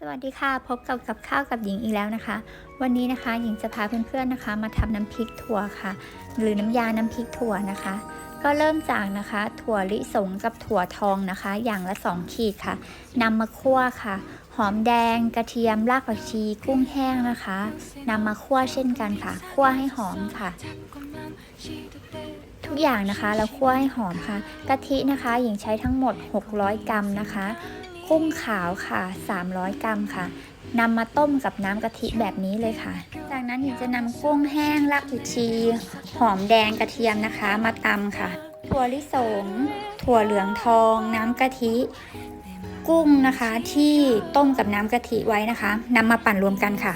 สวัสดีค่ะ พบกับกับข้าวกับหญิงอีกแล้วนะคะ วันนี้นะคะหญิงจะพาเพื่อนๆนะคะ มาทำน้ำพริกถั่วค่ะ หรือน้ำยาน้ำพริกถั่วนะคะ ก็เริ่มจากนะคะ ถั่วลิสงกับถั่วทองนะคะ อย่างละ 2 ขีดค่ะนำมาคั่วค่ะ หอมแดง กระเทียมรากผักชี กุ้งแห้งนะคะนำมาคั่วเช่นกันค่ะ คั่วให้หอมค่ะทุกอย่างนะคะเราคั่วให้หอมค่ะ กะทินะคะ หญิงใช้ทั้งหมด 600 กรัมนะคะ กุ้งขาวค่ะ 300 กรัมค่ะนำมาต้มกับน้ำกะทิแบบนี้เลยค่ะ จากนั้นหญิงจะนำกุ้งแห้งรากผักชี หอมแดงกระเทียมนะคะ มาตำค่ะ ถั่วลิสง ถั่วเหลืองทอง น้ำกะทิ กุ้งนะคะที่ต้มกับน้ำกะทิไว้นะคะนำมาปั่นรวมกันค่ะ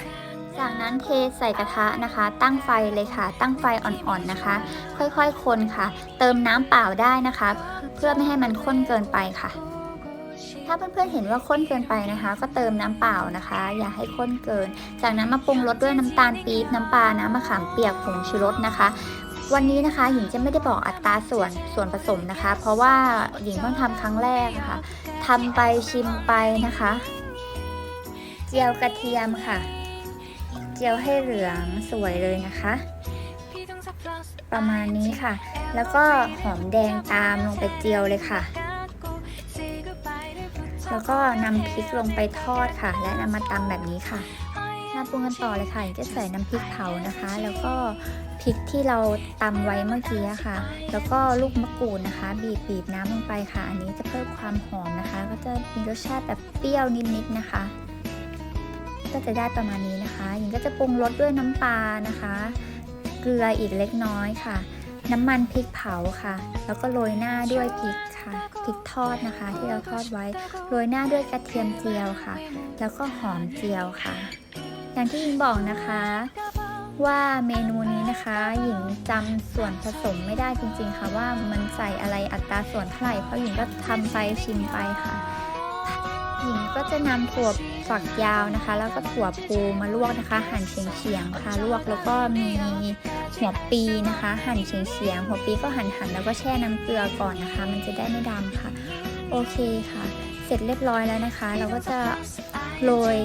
จากนั้นเทใส่กระทะนะคะ ตั้งไฟเลยค่ะ ตั้งไฟอ่อนๆนะคะ ค่อยๆคนค่ะ เติมน้ำเปล่าได้นะคะ เพื่อไม่ให้มันข้นเกินไปค่ะ ถ้าเพื่อนๆเห็นว่าข้นเกินไปนะคะ ก็เติมน้ำเปล่านะคะ อย่าให้ข้นเกิน จากนั้นมาปรุงรสด้วยน้ำตาลปี๊บน้ำปลาน้ำมะขามเปียกผงชูรสนะคะวันนี้นะคะหญิงจะไม่ได้บอกอัตราส่วนส่วนผสมนะคะ เพราะว่าหญิงเพิ่งทำครั้งแรกนะคะทำไปชิมไปนะคะ เจียวกระเทียมค่ะ เจียวให้เหลืองสวยเลยนะคะ ประมาณนี้ค่ะ แล้วก็หอมแดงตามลงไปเจียวเลยค่ะ แล้วก็นำพริกลงไปทอดค่ะ และนำมาตำแบบนี้ค่ะมาปรุงกันต่อเลยค่ะจะใส่น้ำพริกเผานะคะ แล้วก็พริกที่เราตำไว้เมื่อกี้ค่ะ แล้วก็ลูกมะกรูดนะคะ บีบบีบน้ำลงไปค่ะ อันนี้จะเพิ่มความหอมนะคะ ก็จะมีรสชาติแบบเปรี้ยวนิดๆนะคะ ก็จะได้ประมาณนี้นะคะหญิงก็จะปรุงรสด้วยน้ำปลานะคะ เกลืออีกเล็กน้อยค่ะ น้ำมันพริกเผาค่ะ แล้วก็โรยหน้าด้วยพริกค่ะ พริกทอดนะคะ ที่เราทอดไว้ โรยหน้าด้วยกระเทียมเจียวค่ะ แล้วก็หอมเจียวค่ะ อย่างที่หญิงบอกนะคะ ว่าเมนูนี้นะคะ หญิงจำส่วนผสมไม่ได้จริงๆค่ะ ว่ามันใส่อะไรอัตราส่วนเท่าไหร่ เพราะหญิงก็ทำไปชิมไปค่ะ หญิงก็จะนำถั่วฝักยาวนะคะ แล้วก็ถั่วพูมาลวกนะคะ หั่นเฉียงๆค่ะ ลวกแล้วก็มี หัวปีนะคะ หั่นเฉียงๆหัวปีก็หั่นๆแล้วก็แช่น้ำเกลือก่อนนะคะ มันจะได้ไม่ดำค่ะ โอเคค่ะ เสร็จเรียบร้อยแล้วนะคะ เราก็จะโรย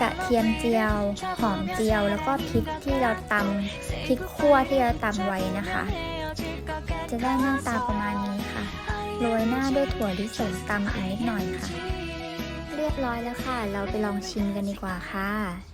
กระเทียมเจียวหอมเจียว แล้วก็พริกที่เราตำพริกขั่วที่เราตำไว้นะคะ จะได้หน้าตาประมาณนี้ค่ะโรยหน้าด้วยถั่วลิสงตำอีกนิดหน่อยค่ะ เรียบร้อยแล้วค่ะ เราไปลองชิมกันดีกว่าค่ะ